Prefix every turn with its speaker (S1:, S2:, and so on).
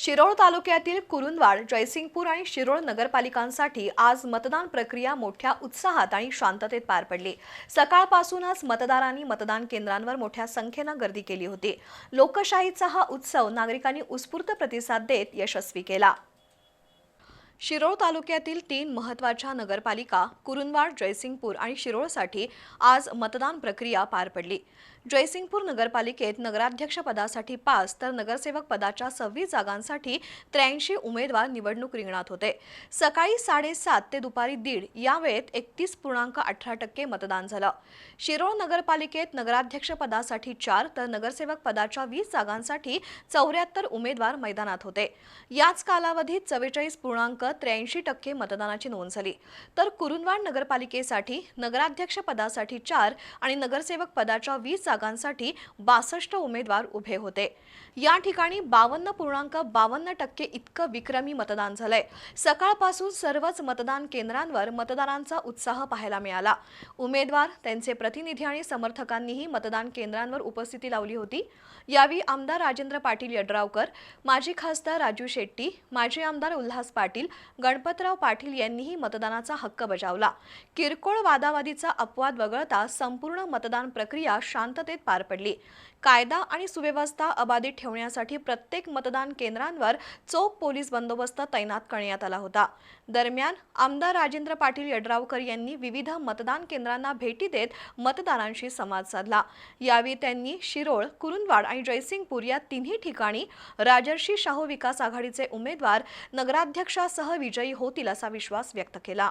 S1: शिरोळ तालुक्यातील कुरुंदवाड जयसिंगपूर आणि शिरोळ नगरपालिकांसाठी आज मतदान प्रक्रिया मोठ्या उत्साहात आणि शांततेत पार पडली. सकाळपासूनच मतदारांनी मतदान केंद्रांवर मोठ्या संख्येनं गर्दी केली होती. लोकशाहीचा हा उत्सव नागरिकांनी उत्स्फूर्त प्रतिसाद देत यशस्वी केला. शिरोळ तालुक्यातील तीन महत्त्वाच्या नगरपालिका कुरुंदवाड जयसिंगपूर आणि शिरोळसाठी आज मतदान प्रक्रिया पार पडली. जयसिंगपूर नगरपालिकेत नगराध्यक्षपदासाठी पाच तर नगरसेवक पदाच्या सव्वीस जागांसाठी त्र्याऐंशी उमेदवार निवडणूक रिंगणात होते. सकाळी साडेसात ते दुपारी दीड या वेळेत एकतीस पूर्णांक अठरा टक्के मतदान झालं. शिरोळ नगरपालिकेत नगराध्यक्षपदासाठी चार तर नगरसेवक पदाच्या वीस जागांसाठी चौऱ्याहत्तर उमेदवार मैदानात होते. याच कालावधीत चव्वेचाळीस पूर्णांक त्र्याऐंशी टक्के मतदानाची नोंद झाली. तर कुरुंदवाड नगरपालिकेसाठी नगराध्यक्ष पदासाठी चार आणि नगरसेवक पदाच्या वीस जागांसाठी बासष्ट उमेदवार उभे होते. या ठिकाणी बावन्न पूर्णांक बावन्न टक्के इतकं विक्रमी मतदान झालंय. सकाळपासून सर्वच मतदान केंद्रांवर मतदारांचा उत्साह पाहायला मिळाला. उमेदवार त्यांचे प्रतिनिधी आणि समर्थकांनीही मतदान केंद्रांवर उपस्थिती लावली होती. यावेळी आमदार राजेंद्र पाटील यड्रावकर माजी खासदार राजू शेट्टी माजी आमदार उल्हास पाटील गणपतराव पाटील यांनीही मतदानाचा हक्क बजावला. किरकोळ वादावादीचा अपवाद वगळता संपूर्ण मतदान प्रक्रिया शांततेत पार पडली. कायदा आणि सुव्यवस्था अबाधित ठेवण्यासाठी प्रत्येक मतदान केंद्रांवर चोख पोलीस बंदोबस्त तैनात करण्यात आला होता. दरम्यान आमदार राजेंद्र पाटील यड्रावकर यांनी विविध मतदान केंद्रांना भेटी देत मतदारांशी संवाद साधला. यावेळी त्यांनी शिरोळ कुरुंदवाड आणि जयसिंगपूर या तिन्ही ठिकाणी राजर्षी शाहू विकास आघाडीचे उमेदवार नगराध्यक्षासह विजयी होतील असा विश्वास व्यक्त केला.